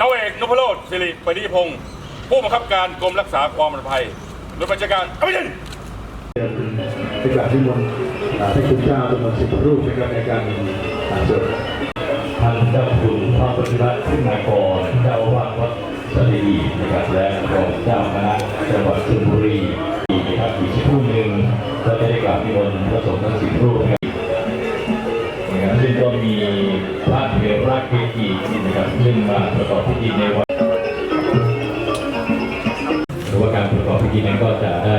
นาวเอกนพโรธสิริปฏิพงศ์ผู้บังคับการกรมรักษาความปลอดภัยหรือบัญชาการอภิเดนเป็นการที่มนต์อ่าให้คุณเจ้าจำนวนสิบรูปนะครับในการอ่าสวดท่านเจ้าคุณพระปฏิบัติขึ้นมาก่อนเจ้าอาวาสวัดสตรีนะครับและรองเจ้าคณะจังหวัดชลบุรี นะครับซึ่งมาประกอบพิธีในวันหรือว่าการประกอบพิธีนั้นก็จะได้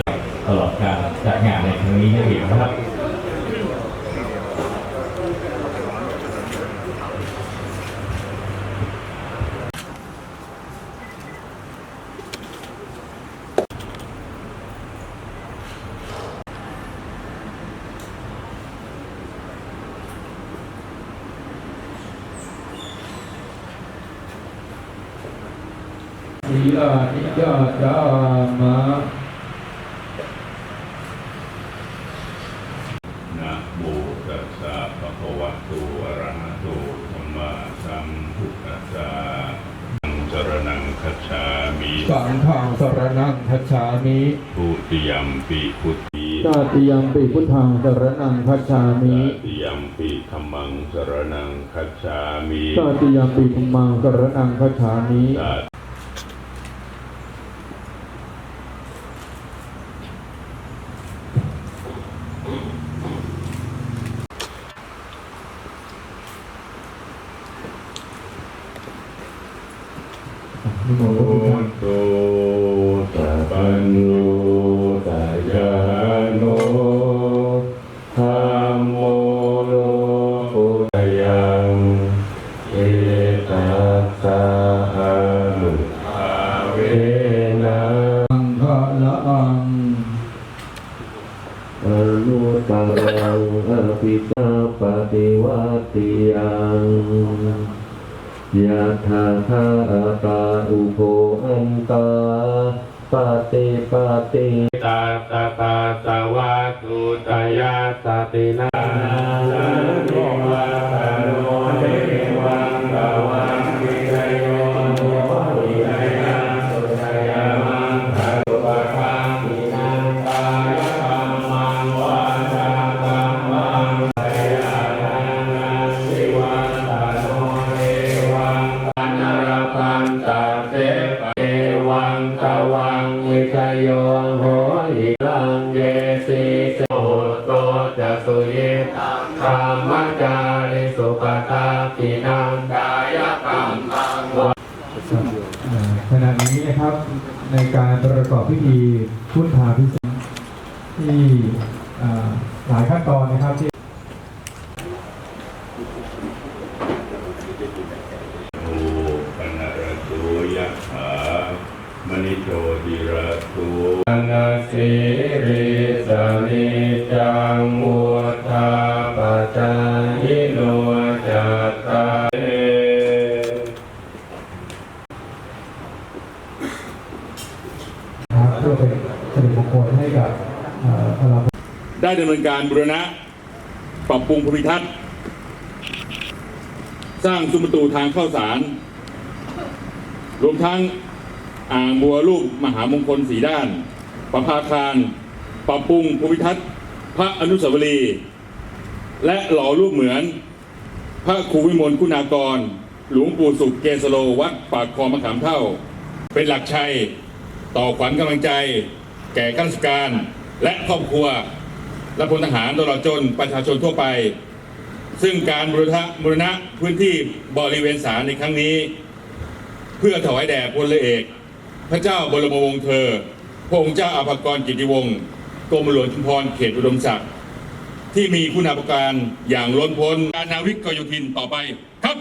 ตลอดการจัดงานในครั้งนี้นั่นเองนะครับ ศีลานิยาจามะนะโมตัสสะภะคะวะโตอะระหะโตสัมมาสัมพุทธัสสะนังสรณังคัจฉามิสังฆังสรณังคัจฉามิทุติยัมปิพุทธิตาติยัมปิพุทธังสรณังคัจฉามิตติยัมปิธัมมังสรณังคัจฉามิตาติยัมปิพุมังสรณังคัจฉามิตานิมนต์พระพุทธ โตสัพพันโนตายาโนธัมโมโลกุตยังเอตัสสะอะนุภาเวนะังฆะละอังอนุตตรังอภิตาปฏิวัติยัง ยะถาธาตาอุโภอันตาปาติปาติตาตาตาตาวาตุตายาตาตินา เตปเอวังตาวังวิทยโยโหหิลังเยสีโสโตจะสุเยตังธรรมจาริสุปตาปินังกายกรรมังวะขณะนี้นะครับในการประกอบพิธีพุทธาพิเศษที่หลายขั้นตอนนะครับที่ โอปนรตุยะถามณิโชติระตุ นาสิริสนิจังมุทาปจายโนจัตตาเอครับเพื่อเป็นสิริมงคลให้กับพลังได้ดำเนินการบูรณะ ปรับปรุงภูมิทัศน์ สร้างซุ้มประตูทางเข้าสาร รวมทั้งอ่างบัวรูปมหามงคลสีด้าน ประภาคาร ปรับปรุงภูมิทัศน์ พระอนุสาวรีย์และหล่อรูปเหมือน พระครูวิมลคุณากร หลวงปู่สุขเกสโลวัดปากคลองมะขามเท่า เป็นหลักชัย ต่อขวัญกำลังใจ แก่ข้าราชการ และครอบครัว และพลทหารตลอดจนประชาชนทั่วไป ซึ่งการบูรณะบูรณะพื้นที่บริเวณศาลในครั้งนี้ เพื่อถวายแด่พลเรือเอก พระเจ้าบรมวงศ์เธอ พงค์เจ้าอาภากรกิติวงศ์กรมหลวงชุมพรเขตอุดมศักดิ์ที่มีคุณาภการอย่างล้นพ้นการนาวิกโยธินต่อไปครับ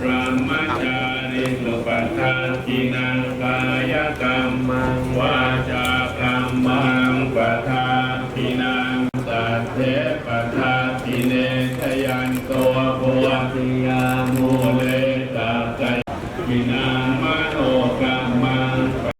พระมจาริสุปทาจินังกายกร ป